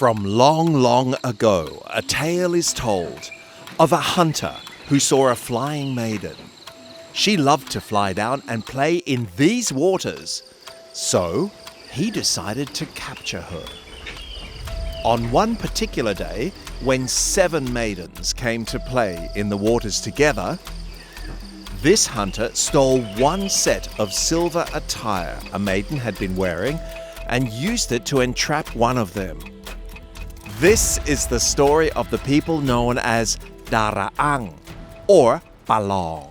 From long, long ago, a tale is told of a hunter who saw a flying maiden. She loved to fly down and play in these waters, so he decided to capture her. On one particular day, when seven maidens came to play in the waters together, this hunter stole one set of silver attire a maiden had been wearing and used it to entrap one of them. This is the story of the people known as Daraang or Palong.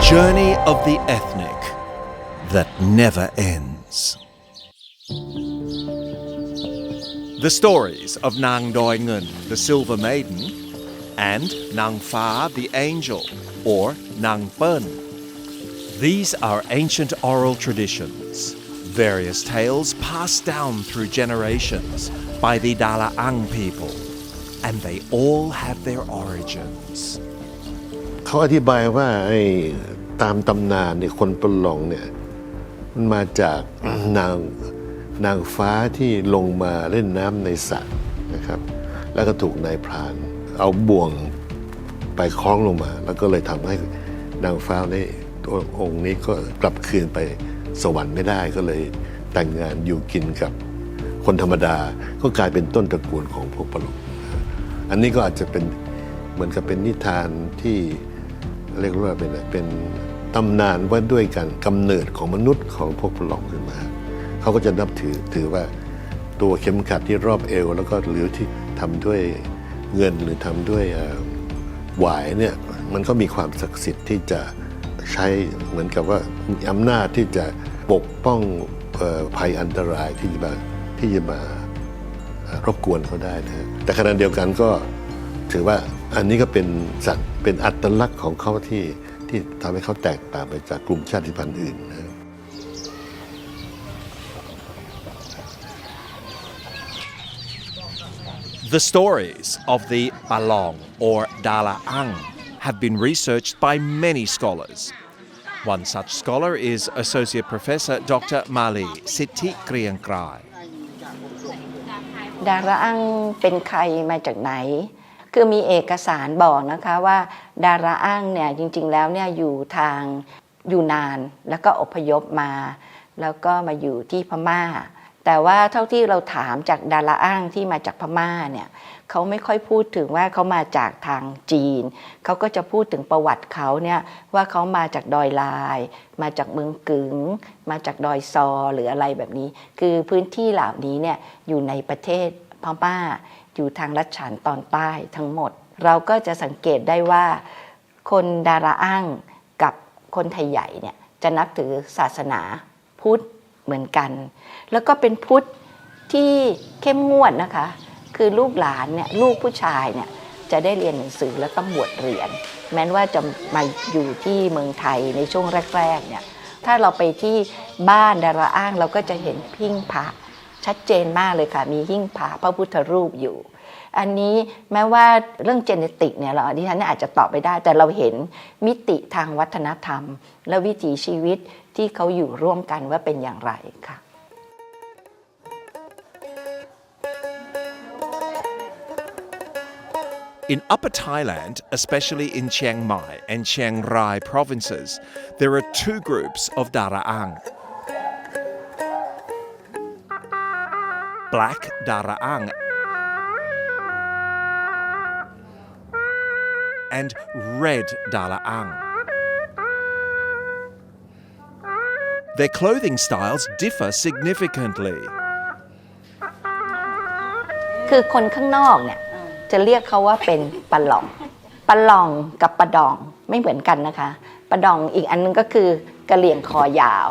Journey of the ethnic that never ends. The stories of Nang Doi Ngun, the Silver Maiden, and Nang Fa, the Angel, or Nang Pen. These are ancient oral traditions, various tales passed down through generations by the Dalaang people, and they all have their origins. เขาอธิบายว่าไอ้ตามตำนานเนี่ยคนปลองเนี่ย มันมาจากนางนางฟ้าที่ลงมาเล่นน้ำในสระนะครับ แล้วก็ถูกนายพราน เอาบ่วงไปคล้องลงมา แล้วก็เลยทำให้นางฟ้าในตัวองค์นี้ก็กลับคืนไปสวรรค์ไม่ได้ก็เลยแต่งงานอยู่กินกับคนธรรมดาก็กลายเป็นต้นตระกูลของพวกปลงอันนี้ก็อาจจะเป็นเหมือนกับเป็นนิทานที่เรียกว่าเป็นอะไรเป็น ตำนานว่าด้วยกันกำเนิดของมนุษย์ของพวกปลองขึ้นมา เขาก็จะนับถือถือว่าตัวเข็มขัดที่รอบเอว แล้วก็หรือที่ทำด้วยเงินหรือทำด้วยหวายเนี่ยมันก็มีความศักดิ์สิทธิ์ที่จะใช้เหมือนกับว่ามีอำนาจที่จะปกป้องออภัยอันตรายที่จะมาที่จะมารบกวนเขาได้นะแต่ขณะเดียวกันก็ถือว่าอันนี้ก็เป็นสัตว์เป็นอัตลักษณ์ของเขาที่ ที่ทำให้เขาแตกต่างไปจากกลุ่มชาติพันธุ์อื่นนะ The stories of the Balong or Dalaang have been researched by many scholars. One such scholar is Associate Professor Dr. Mali Sitti Kriyankrai. ดาราอังเป็นใครมาจากไหน คือมีเอกสารบอกนะคะว่าดาราอังเนี่ยจริงๆแล้วเนี่ยอยู่ทางอยู่นานแล้วก็อพยพมา แล้วก็มาอยู่ที่พม่า แต่ว่าเท่าที่เราถามจากดาราอ้างที่มาจากพม่าเนี่ยเขาไม่ค่อยพูดถึงว่าเขามาจากทางจีน เขาก็จะพูดถึงประวัติเขาเนี่ยว่าเขามาจากดอยลาย มาจากเมืองกึ๋งมาจากดอยซอหรืออะไรแบบนี้ คือพื้นที่เหล่านี้เนี่ยอยู่ในประเทศพม่า อยู่ทางลัดฉานตอนใต้ทั้งหมด เราก็จะสังเกตได้ว่า คนดาราอ้างกับคนไทยใหญ่เนี่ยจะนับถือศาสนาพุทธเหมือนกัน แล้วก็เป็นพุทธที่เข้มงวดนะคะ คือลูกหลานเนี่ยลูกผู้ชายเนี่ยจะได้เรียนหนังสือและต้องบวชเรียน แม้ว่าจะมาอยู่ที่เมืองไทยในช่วงแรกๆเนี่ยถ้าเราไปที่บ้านดาราอ้างเราก็จะเห็นพิ้งพระ ชัดเจนมากเลยค่ะ มีหิ้งพระพระพุทธรูปอยู่ อันนี้แม้ว่าเรื่องเจเนติกเนี่ยเราดิฉันอาจจะตอบไปได้ แต่เราเห็นมิติทางวัฒนธรรม และวิถีชีวิตที่เขาอยู่ร่วมกันว่าเป็นอย่างไรค่ะ In Upper Thailand, especially in Chiang Mai and Chiang Rai provinces, there are two groups of Daraang. Black Daraang and Red Daraang. Their clothing styles differ significantly. คือคนข้างนอกเนี่ยจะเรียกเขาว่าเป็นปลาหลองปลาหลองกับปลาดองไม่เหมือนกันนะคะปลาดองอีกอันนึงก็คือกระเหลี่ยงคอยาว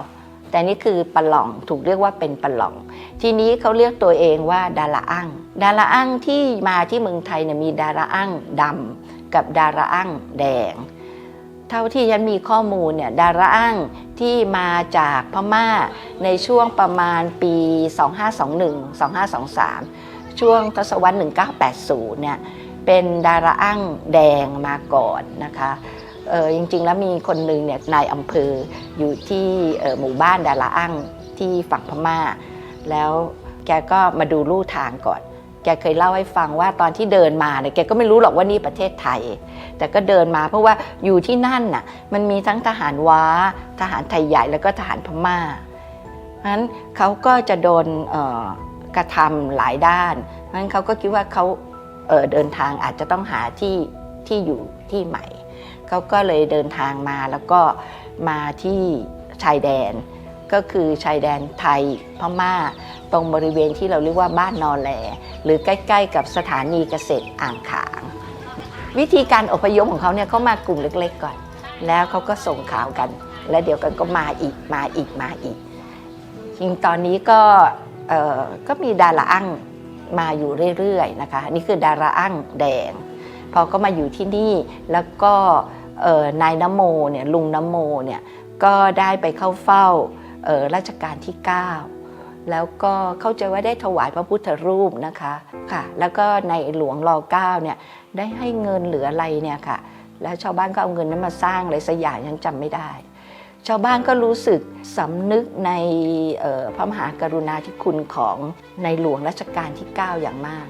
แต่นี่คือปล่องถูกเรียกว่าเป็นปล่อง ทีนี้เขาเรียกตัวเองว่าดาราอั้งดาราอั้งที่มาที่เมืองไทยเนี่ยมีดาราอั้งดำกับดาราอั้งแดง เท่าที่ฉันมีข้อมูลเนี่ยดาราอ้งที่มาจากพม่าในช่วงประมาณปี 2521 2523 ช่วงทศวรรษ 1980 เนี่ยเป็นดาราอ้งแดงมาก่อนนะคะ จริงๆ แล้วมีคนหนึ่งเนี่ยนายอำเภออยู่ที่หมู่บ้านดาราอั้งที่ฝั่งพม่า แล้วแกก็มาดูลู่ทางก่อน แกเคยเล่าให้ฟังว่าตอนที่เดินมาเนี่ยแกก็ไม่รู้หรอกว่านี่ประเทศไทย แต่ก็เดินมาเพราะว่าอยู่ที่นั่นน่ะมันมีทั้งทหารว้า ทหารไทยใหญ่แล้วก็ทหารพม่าเพราะฉะนั้นเขาก็จะโดนกระทำหลายด้าน เพราะฉะนั้นเขาก็คิดว่าเขาเเดินทางอาจจะต้องหาที่ที่อยู่ที่ใหม่ เขาก็เลยเดินทางมาแล้วก็มาที่ชายแดน ก็คือชายแดนไทยพม่า ตรงบริเวณที่เราเรียกว่าบ้านนอแลหรือใกล้ ๆ กับสถานีเกษตรอ่างขาง วิธีการอพยพของเขาเนี่ยเขามากลุ่มเล็ก ๆ ก่อน แล้วเขาก็ส่งข่าวกัน แล้วเดี๋ยวกันก็มาอีกมาอีกมาอีกจริงตอนนี้ก็เออก็มีดาราอั้งมาอยู่เรื่อยๆนะคะนี่คือดาราอั้งแดง พอก็มาอยู่ที่นี่แล้วก็ นายนโมเนี่ยลุงนโมเนี่ยก็ได้ไปเข้าเฝ้ารัชกาลที่ 9 แล้วก็เข้าใจว่าได้ถวายพระพุทธรูปนะคะค่ะ แล้วก็ในหลวงรอเก้าเนี่ยได้ให้เงินเหลืออะไรเนี่ยค่ะ แล้วชาวบ้านก็เอาเงินนั้นมาสร้างอะไรสักอย่างยังจำไม่ได้ ชาวบ้านก็รู้สึกสำนึกในพระมหากรุณาธิคุณของในหลวงรัชกาลที่ 9 อย่างมาก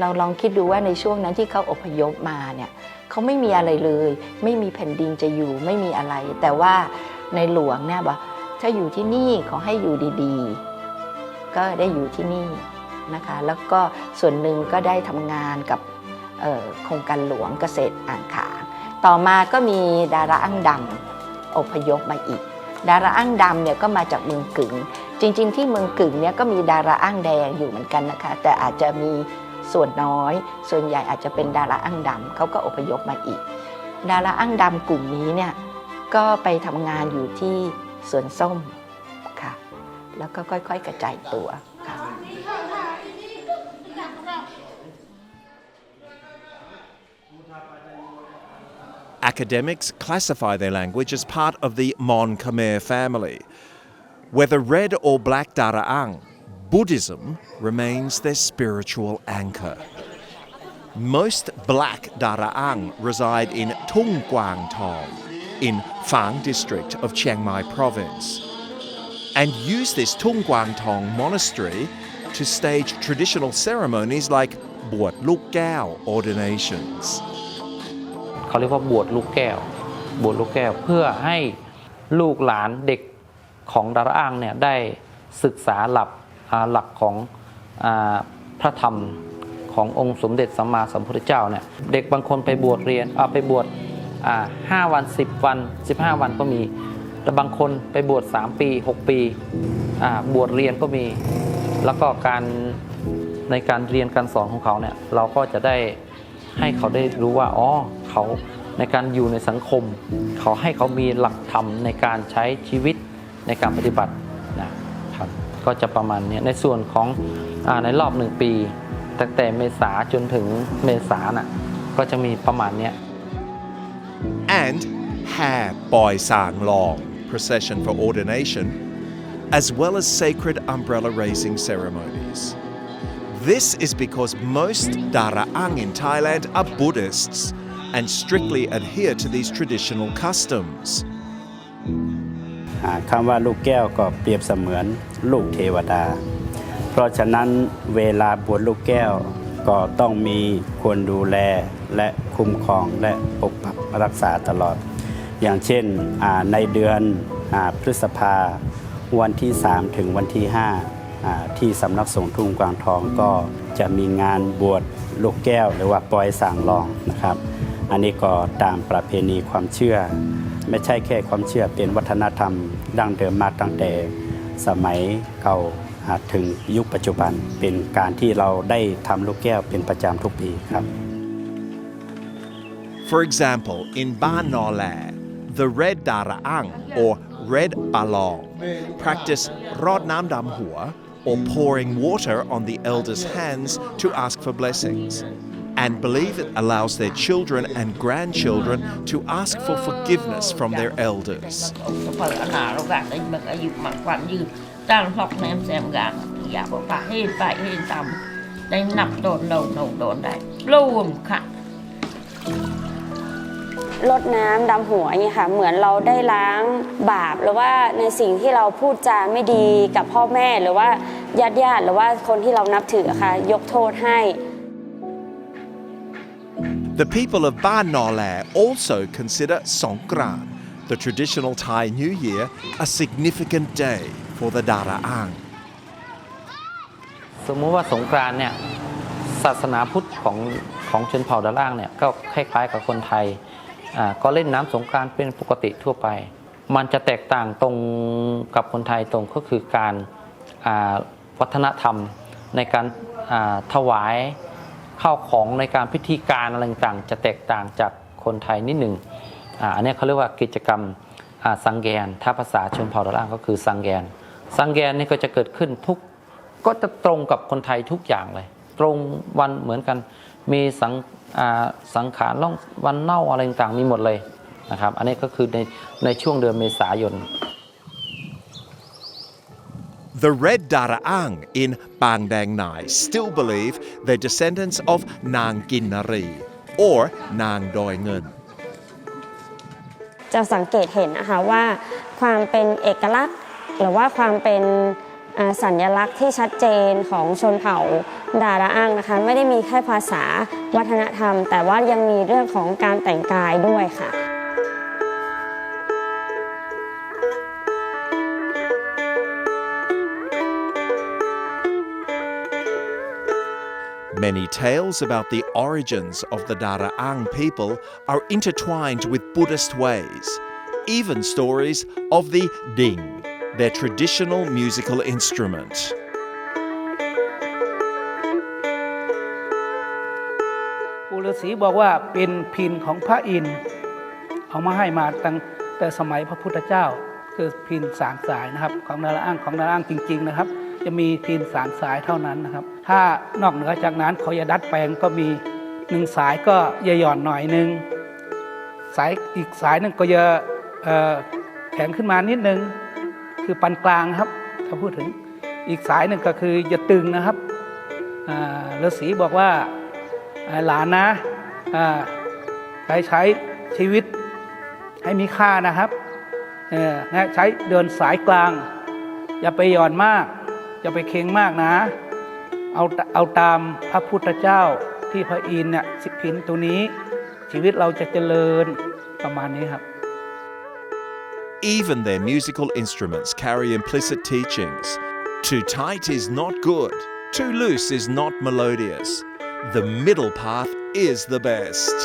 เราลองคิดดูว่าในช่วงนั้นที่เขาอพยพมาเนี่ย เขาไม่มีอะไรเลย ไม่มีแผ่นดินจะอยู่ไม่มีอะไร แต่ว่าในหลวงเนี่ยบอกถ้าอยู่ที่นี่ขอให้อยู่ดีๆ ก็ได้อยู่ที่นี่นะคะ แล้วก็ส่วนหนึ่งก็ได้ทำงานกับโครงการหลวงเกษตรอ่างขางต่อมาก็มีดาราอั้งดำอพยพมาอีก ดาราอั้งดำเนี่ยก็มาจากเมืองกึ๋งจริง ๆ ที่เมืองกึ๋งเนี่ยก็มีดาราอั้งแดงอยู่เหมือนกันนะคะ แต่อาจจะมี ส่วนน้อย ส่วนใหญ่อาจจะเป็นดาราอั้งดำเขาก็อพยพมาอีก ดาราอั้งดำกลุ่มนี้เนี่ยก็ไปทำงานอยู่ที่สวนส้มค่ะ แล้วก็ค่อยๆ กระจายตัวค่ะ Academics classify their language as part of the Mon Khmer family. Whether red or black Daraang, Buddhism remains their spiritual anchor. Most black Daraang reside in Tung Guang Tong in Phang district of Chiang Mai province and use this Tung Guang Tong monastery to stage traditional ceremonies like Buat Luk Gao ordinations. เขาเรียกว่าบวชลูกแก้ว บวชลูกแก้วเพื่อให้ลูกหลานเด็กของดาราอ้างเนี่ยได้ศึกษาหลักอ่า หลักของอพระธรรมขององค์สมเด็จสัมมาสัมพุทธเจ้าเนี่ยเด็กบางคนไปบวชเรียนเอาไปบวชห้าวัน10วัน15วันก็มี แต่บางคนไปบวช3ปี6ปีบวชเรียนก็มี แล้วก็การในการเรียนการสอนของเขาเนี่ยเราก็จะได้ให้เขาได้รู้ว่าอ๋อเขาในการอยู่ในสังคม เขาให้เขามีหลักธรรมในการใช้ชีวิตในการปฏิบัติ ก็จะประมาณนี้ในส่วนของอในรอบหนึ่งปี ตั้งแต่เมษาจนถึงเมษาน่ะก็จะมีประมาณนี้ and Ha Boi Sang Long procession for ordination, as well as sacred umbrella raising ceremonies. This is because most Daraang in Thailand are Buddhists and strictly adhere to these traditional customs. คำว่าลูกแก้วก็เปรียบเสมือนลูกเทวดา เพราะฉะนั้นเวลาบวชลูกแก้วก็ต้องมีควรดูแลและคุ้มครองและปกปักรักษาตลอด อย่างเช่นในเดือนอพฤษภาวันที่ 3 ถึงวันที่5อ่าที่สำนักสงฆ์ทุ่งกวางทองก็จะมีงานบวชลูกแก้วหรือว่าปล่อยสางรองนะครับ อันนี้ก็ตามประเพณีความเชื่อ ไม่ใช่แค่ความเชื่อเป็นวัฒนธรรม ดั้งเดิมมาตั้งแต่สมัยเก่าถึงยุคปัจจุบันเป็นการที่เราได้ทำลูกแก้วเป็นประจำทุกปีครับ For example, in Ban Nole, the Red Daraang or Red Balong practice Rod Nam Dam Hua or pouring water on the elders' hands to ask for blessings. And believe it allows their children and grandchildren to ask for forgiveness from their elders. ลดน้ำดำหัวองนี้ค่ะ เหมือนเราได้ล้างบาปหรือว่าในสิ่งที่เราพูดจาไม่ดีกับพ่อแม่หรือว่าญาติญาติหรือว่าคนที่เรานับถือค่ะ ยกโทษให้ The people of Ban Nole also consider Songkran, the traditional Thai New Year, a significant day for the Daraang. สมมุติว่าสงกรานต์เนี่ยศาสนาพุทธของของชนเผ่าดาล่างเนี่ยก็คล้ายๆกับคนไทยอ่าก็เล่นน้ำสงกรานต์เป็นปกติทั่วไป มันจะแตกต่างตรงกับคนไทยตรงก็คือการอ่าวัฒนธรรมในการอ่าถวาย ข้าวของในการพิธีการอะไรต่างๆ จะแตกต่างจากคนไทยนิดหนึ่งอ,อันนี้เขาเรียกว่ากิจกรรมสังแกน ถ้าภาษาชนเผ่าดาล่างก็คือสังแกน สังแกนนี่ก็จะเกิดขึ้นทุกก็จะตรงกับคนไทยทุกอย่างเลย ตรงวันเหมือนกัน มีสังอาสังขารล่องวันเน่าอะไรต่างๆมีหมดเลยนะครับ อันนี้ก็คือในในช่วงเดือนเมษายน The Red Daraang in Bang Dang Nai still believe they're descendants of Nang Ginnari or Nang Doi Ngun. จะสังเกตเห็นนะคะว่าความเป็นเอกลักษณ์ หรือว่าความเป็นสัญลักษณ์ที่ชัดเจนของชนเผ่าดาราอ้างนะคะไม่ได้มีแค่ภาษาวัฒนธรรม แต่ว่ายังมีเรื่องของการแต่งกายด้วยค่ะ Many tales about the origins of the Daraang people are intertwined with Buddhist ways, even stories of the ding, their traditional musical instrument. ปู่ฤาษีบอกว่าเป็นพินของพระอินทร์เอามาให้มาตั้งแต่สมัยพระพุทธเจ้า คือพินสามสายนะครับ ของดาราอ้างของดาราอ้างจริง ๆ นะครับ จะมีพินสามสายเท่านั้นนะครับ ถ้านอกเหนือจากนั้นเขาจะดัดแปลงก็มีหนึ่งสายก็จะหย่อนหน่อยหนึ่งสายอีกสายหนึ่งก็จะแข็งขึ้นมานิดนึง คือปานกลางครับถ้าพูดถึงอีกสายหนึ่งก็คือจะตึงนะครับฤาษีบอกว่าหลานนะใช้ใช้ชีวิตให้มีค่านะครับใช้เดินสายกลาง อย่าไปหย่อนมาก อย่าไปเค็งมากนะ เอาเอาตามพระพุทธเจ้าที่พระอินทร์เนี่ยสิบพินตัวนี้ ชีวิตเราจะเจริญประมาณนี้ครับ Even their musical instruments carry implicit teachings. Too tight is not good, too loose is not melodious. The middle path is the best.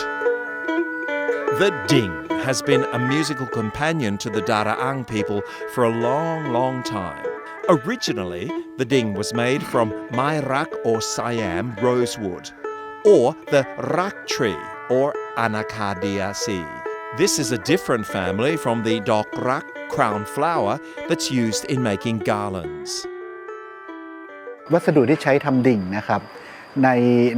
The ding has been a musical companion to the Daraang people for a long, long time. Originally, the ding was made from Mai Rak or Siam rosewood, or the rak tree or Anacardiaceae. This is a different family from the dok rak crown flower that's used in making garlands. วัสดุที่ใช้ทำดิ่งนะครับใน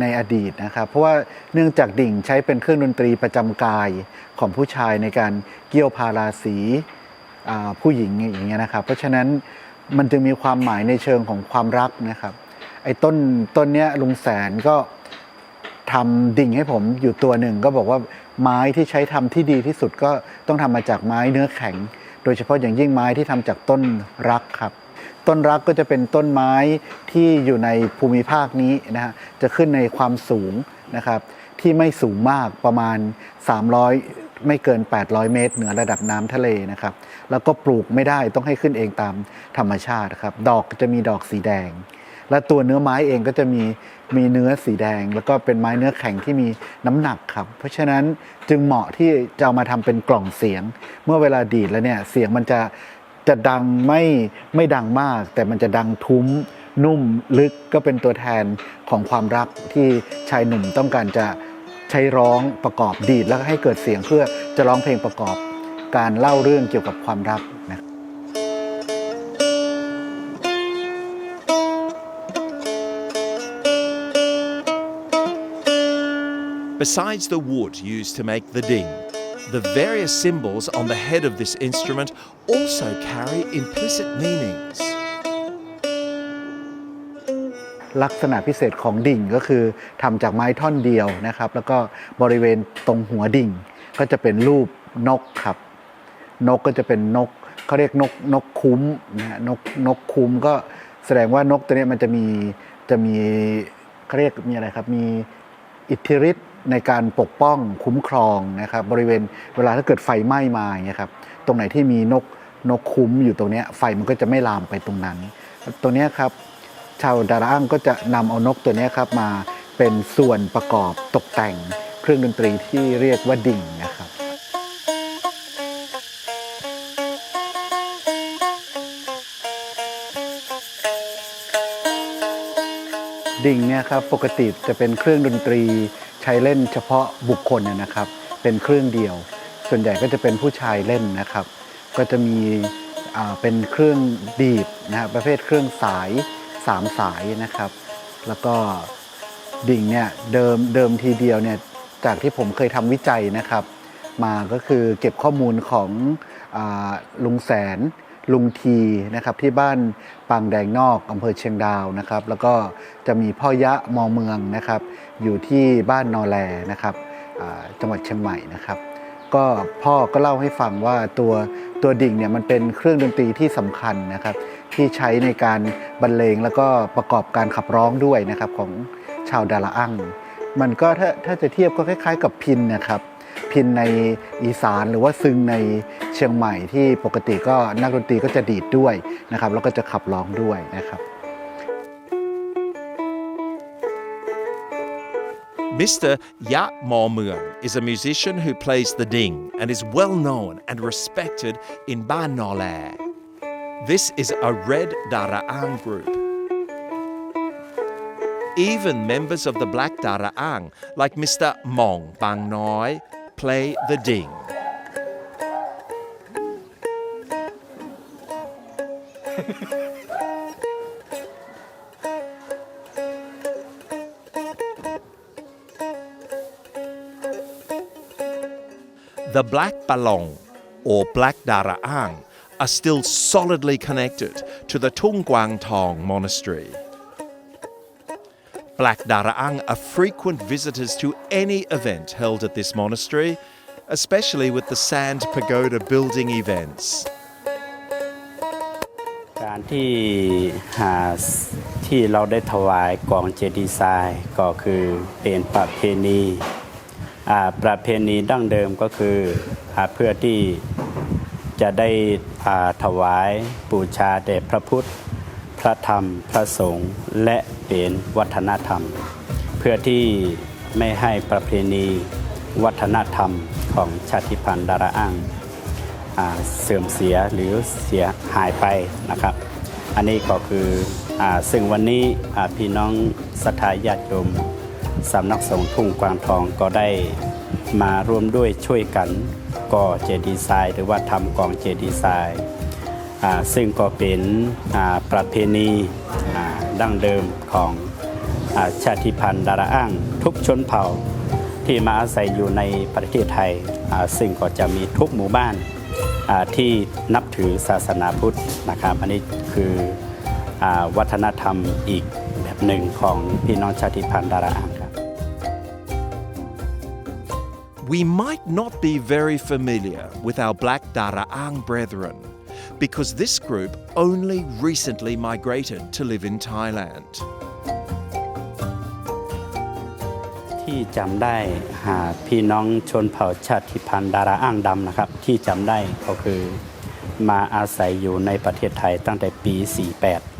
ในอดีตนะครับ เพราะว่าเนื่องจากดิ่งใช้เป็นเครื่องดนตรีประจำกายของผู้ชายในการเกี่ยวพาราสีอ่าผู้หญิงอย่างเงี้ยนะครับ เพราะฉะนั้น มันจึงมีความหมายในเชิงของความรักนะครับ ไอ้ต้นต้นเนี้ยลุงแสนก็ทำดิ่งให้ผมอยู่ตัวหนึ่งก็บอกว่าไม้ที่ใช้ทำที่ดีที่สุดก็ต้องทำมาจากไม้เนื้อแข็ง โดยเฉพาะอย่างยิ่งไม้ที่ทำจากต้นรักครับ ต้นรักก็จะเป็นต้นไม้ที่อยู่ในภูมิภาคนี้นะฮะจะขึ้นในความสูงนะครับที่ไม่สูงมากประมาณ 300 ไม่เกิน 800 เมตร เหนือระดับน้ำทะเลนะครับ แล้วก็ปลูกไม่ได้ต้องให้ขึ้นเองตามธรรมชาติครับ ดอกจะมีดอกสีแดง และตัวเนื้อไม้เองก็จะมีมีเนื้อสีแดง แล้วก็เป็นไม้เนื้อแข็งที่มีน้ำหนักครับ เพราะฉะนั้นจึงเหมาะที่จะเอามาทำเป็นกล่องเสียง เมื่อเวลาดีดแล้วเนี่ยเสียงมันจะจะดังไม่ไม่ดังมาก แต่มันจะดังทุ้มนุ่มลึกก็เป็นตัวแทนของความรักที่ชายหนุ่มต้องการจะ ใช้ร้องประกอบดีดแล้วก็ให้เกิดเสียงเพื่อจะร้องเพลงประกอบการเล่าเรื่องเกี่ยวกับความรักนะ Besides the wood used to make the ding, the various symbols on the head of this instrument also carry implicit meanings. ลักษณะพิเศษของดิ่งก็คือทำจากไม้ท่อนเดียวนะครับ แล้วก็บริเวณตรงหัวดิ่ง ก็จะเป็นรูปนกครับ นกก็จะเป็นนกเขาเรียกนกนกคุ้มนะนกนกคุ้มก็แสดงว่านกตัวนี้มันจะมีจะมีเขาเรียกมีอะไรครับมีอิทธิฤทธิ์ในการปกป้องคุ้มครองนะครับ บริเวณเวลาถ้าเกิดไฟไหม้มาอย่างเงี้ยครับตรงไหนที่มีนกนกคุ้มอยู่ตรงเนี้ยไฟมันก็จะไม่ลามไปตรงนั้นตรงเนี้ยครับ ชาวดาราอ้างก็จะนำเอานกตัวนี้ครับมาเป็นส่วนประกอบตกแต่งเครื่องดนตรีที่เรียกว่าดิ่งนะครับดิ่งเนี่ยครับปกติจะเป็นเครื่องดนตรีใช้เล่นเฉพาะบุคคลนะครับ เป็นเครื่องเดียว ส่วนใหญ่ก็จะเป็นผู้ชายเล่นนะครับ ก็จะมีเป็นเครื่องดีดนะฮะประเภทเครื่องสาย สามสายนะครับ แล้วก็ดิ่งเนี่ยเดิมเดิมทีเดียวเนี่ยจากที่ผมเคยทำวิจัยนะครับ มาก็คือเก็บข้อมูลของอลุงแสนลุงทีนะครับที่บ้านปางแดงนอกอำเภอเชียงดาวนะครับ แล้วก็จะมีพ่อยะมอเมืองนะครับ อยู่ที่บ้านนอแลนะครับจังหวัดเชียงใหม่นะครับ ก็พ่อก็เล่าให้ฟังว่าตัวตัวดิ่งเนี่ยมันเป็นเครื่องดนตรีที่สำคัญนะครับ ที่ใช้ในการบรรเลงแล้วก็ประกอบการขับร้องด้วยนะครับของชาวดาราอั้งมันก็ถ้าถ้าจะเทียบก็คล้าย ๆ กับพินนะครับพินในอีสานหรือว่าซึงในเชียงใหม่ที่ปกติก็นักดนตรีก็จะดีดด้วยนะครับแล้วก็จะขับร้องด้วยนะครับ Mr. Ya Mo Muang is a musician who plays the ding and is well known and respected in Ban Nole. This is a Red Daraang group. Even members of the Black Daraang, like Mr. Mong Bang Noi, play the ding. The Black Balong or Black Daraang are still solidly connected to the Tung Guang Tong Monastery. Black Daraang are frequent visitors to any event held at this monastery, especially with the Sand Pagoda building events. การที่หาที่เราได้ถวายกองเจดีย์ทรายก็คือเป็นประเพณีอ่าประเพณีดั้งเดิมก็คืออาเพื่อที่ จะได้อาถวายบูชาแด่พระพุทธ พระธรรม พระสงฆ์และเป็นวัฒนธรรม เพื่อที่ไม่ให้ประเพณีวัฒนธรรมของชาติพันธุ์ดาราอ้างอเสื่อมเสียหรือเสียหายไปนะครับ อันนี้ก็คืออซึ่งวันนี้พี่น้องศรัทธาญาติโยมสำนักสงฆ์ทุ่งกวางทองก็ได้ มาร่วมด้วยช่วยกันก่อเจดีย์ทรายหรือว่าทำกองเจดีย์ทรายซึ่งก็เป็นประเพณีดั้งเดิมของอชาติพันธุ์ดาราอ้างทุกชนเผ่าที่มาอาศัยอยู่ในประเทศไทย ซึ่งก็จะมีทุกหมู่บ้านที่นับถือศาสนาพุทธนะครับ อันนี้คืออวัฒนธรรมอีกแบบหนึ่งของพี่น้องชาติพันธุ์ดาราอ่าง We might not be very familiar with our Black Daraang brethren because this group only recently migrated to live in Thailand. ที่จำได้หาพี่น้องชนเผ่าชาติพันธุ์ดาราอ้างดำนะครับ ที่จำได้ก็คือมาอาศัยอยู่ในประเทศไทยตั้งแต่ปี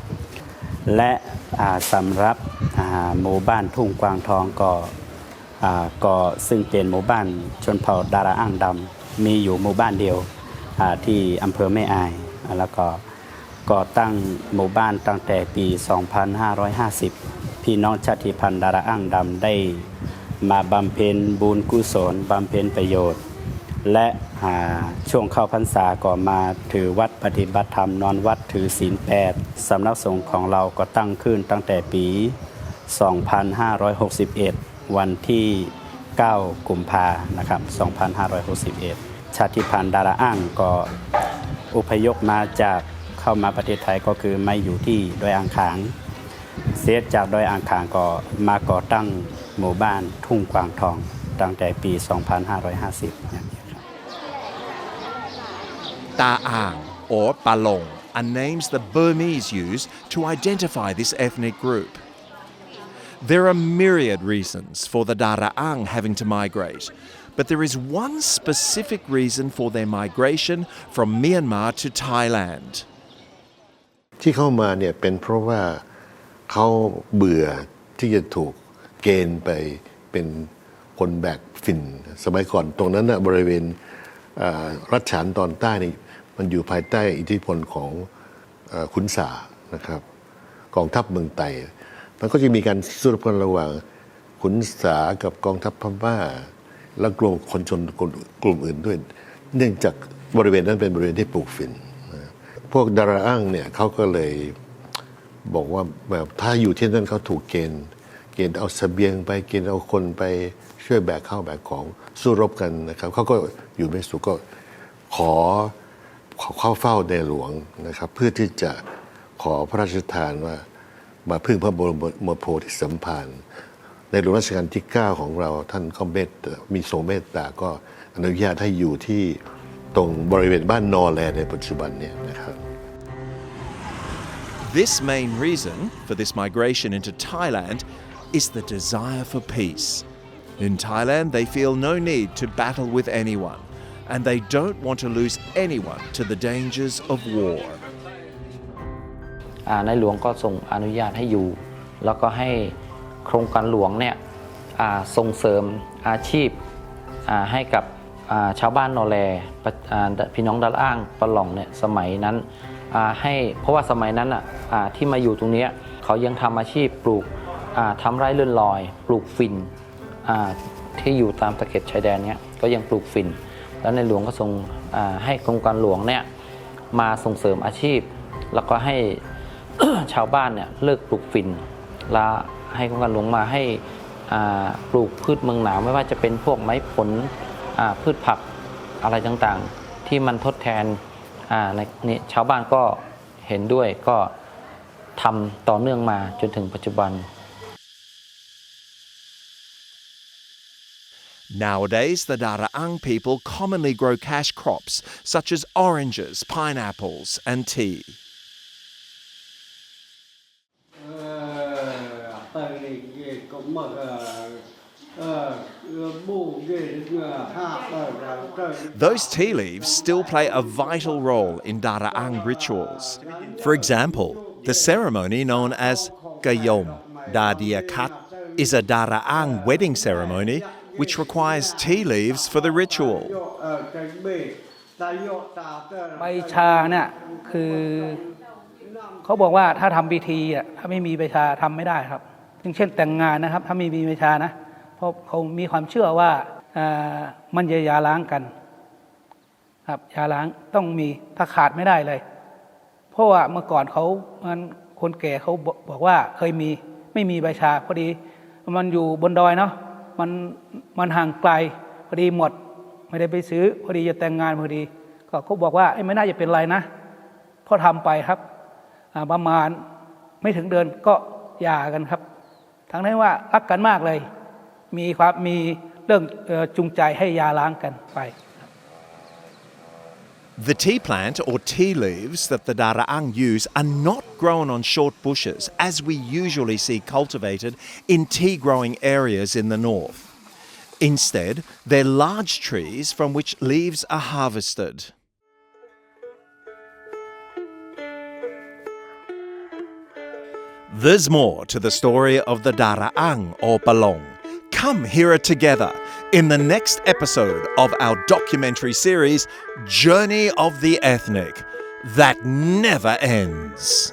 48 และอ่าสำหรับอ่าหมู่บ้านทุ่งกวางทองก็อ่า ก็ซึ่งเป็นหมู่บ้านชนเผ่าดาราอ้างดำมีอยู่หมู่บ้านเดียวที่อำเภอแม่อายอ่าแล้วก็ก่อตั้งหมู่บ้านตั้งแต่ปี 2550 พี่น้องชาติพันธุ์ดาราอ้างดำได้มาบำเพ็ญบุญกุศลบำเพ็ญประโยชน์ และช่วงเข้าพรรษาก็มาถือวัดปฏิบัติธรรมนอนวัดถือศีลแปดสำนักสงฆ์ของเราก็ตั้งขึ้นตั้งแต่ปี 2561 วันที่ 9 กุมภานะครับ 2561 ชาติพันธุ์ดาราอ้างก็อพยพมาจากเข้ามาประเทศไทยก็คือมาอยู่ที่ดอยอ่างขาง เสียจากดอยอ่างขางก็มาก่อตั้งหมู่บ้านทุ่งกวางทองตั้งแต่ปี 2550อย่างนี้ครับ Ta Ang or Balong are names the Burmese use to identify this ethnic group. There are myriad reasons for the Dara'ang having to migrate, but there is one specific reason for their migration from Myanmar to Thailand. ที่เข้ามาเนี่ยเป็นเพราะว่าเขาเบื่อที่จะถูกเกณฑ์ไปเป็นคนแบกฝิ่นสมัยก่อนตรงนั้นนะบริเวณรัชฉานตอนใต้นี่มันอยู่ภายใต้อิทธิพลของอขุนสานะครับ กองทัพเมืองไต่ มันก็จะมีการสู้รบกันระหว่างขุนสากับกองทัพพม่า และกลุ่มคนชนกลุ่มอื่นด้วย เนื่องจากบริเวณนั้นเป็นบริเวณที่ปลูกฝิ่นพวกดาราอ้างเนี่ยเขาก็เลยบอกว่าแบบถ้าอยู่ที่นั่นเขาถูกเกณฑ์ เกณฑ์เอาเสบียงไปเกณฑ์เอาคนไปช่วยแบกข้าวแบกของสู้รบกันนะครับเขาก็อยู่ไม่สุขก็ขอขอเข้าเฝ้าในหลวงนะครับ เพื่อที่จะขอพระราชทานว่า มาพึ่งพระบรมโพธิสัมภารในหลวงรัชกาลที่ 9 ของเราท่านก็เมตมีทรงเมตตาก็อนุญาตให้อยู่ที่ตรงบริเวณบ้านนอแลในปัจจุบันเนี่ยนะครับ This main reason for this migration into Thailand is the desire for peace. In Thailand, they feel no need to battle with anyone, and they don't want to lose anyone to the dangers of war. อ่าในหลวงก็ทรงอนุญาตให้อยู่ แล้วก็ให้โครงการหลวงเนี่ยส่งเสริมอาชีพให้กับชาวบ้านนอแลพี่น้องดาลอ้างปะหล่องเนี่ยสมัยนั้นให้เพราะว่าสมัยนั้นอะที่มาอยู่ตรงนี้เขายังทำอาชีพปลูกอ่าทำไร่เลื่อนลอย ปลูกฝิ่นที่อยู่ตามตะเข็บชายแดนเนี้ยก็ยังปลูกฝิ่นแล้วในหลวงก็ทรงให้โครงการหลวงเนี่ยมาส่งเสริมอาชีพ แล้วก็ให้ ชาวบ้านเนี่ยเลิกปลูกฝิ่นและให้โครงการหลวงมาให้ปลูกพืชเมืองหนาวไม่ว่าจะเป็นพวกไม้ผลพืชผักอะไรต่างๆ ที่มันทดแทนในนี่ชาวบ้านก็เห็นด้วยก็ทำต่อเนื่องมาจนถึงปัจจุบัน Nowadays, the Dara'ang people commonly grow cash crops such as oranges, pineapples, and tea. Those tea leaves still play a vital role in Dara'ang rituals. For example, the ceremony known as Gayom Dadia Kat is a Dara'ang wedding ceremony which requires tea leaves for the ritual. ใบชาเนี่ยคือเขาบอกว่าถ้าทำพิธีอ่ะถ้าไม่มีใบชาทำไม่ได้ครับ อย่างเช่นแต่งงานนะครับ ถ้าม่มีใบชานะเพราะเขามีความเชื่อว่ามันจะยาล้างกัน ครับยาล้างต้องมีถ้าขาดไม่ได้เลย เพราะว่าเมื่อก่อนเขามันคนแก่เขาบอกว่าเคยมีไม่มีใบชาพอดี มันอยู่บนดอยเนาะมันมันห่างไกลพอดีหมด ไม่ได้ไปซื้อ พอดีจะแต่งงานพอดี ก็เขาบอกว่าไม่น่าจะเป็นไรนะพอทำไปครับประมาณไม่ถึงเดือนก็หย่ากันครับ ทั้งนั้นว่ารักกันมากเลย มีความมีเรื่องเอ่อจูงใจให้ยาล้างกันไป The tea plant or tea leaves that the Dara'ang use are not grown on short bushes as we usually see cultivated in tea growing areas in the north. Instead, they're large trees from which leaves are harvested. There's more to the story of the Dara'ang or Balong. Come hear it together in the next episode of our documentary series, Journey of the Ethnic, that never ends.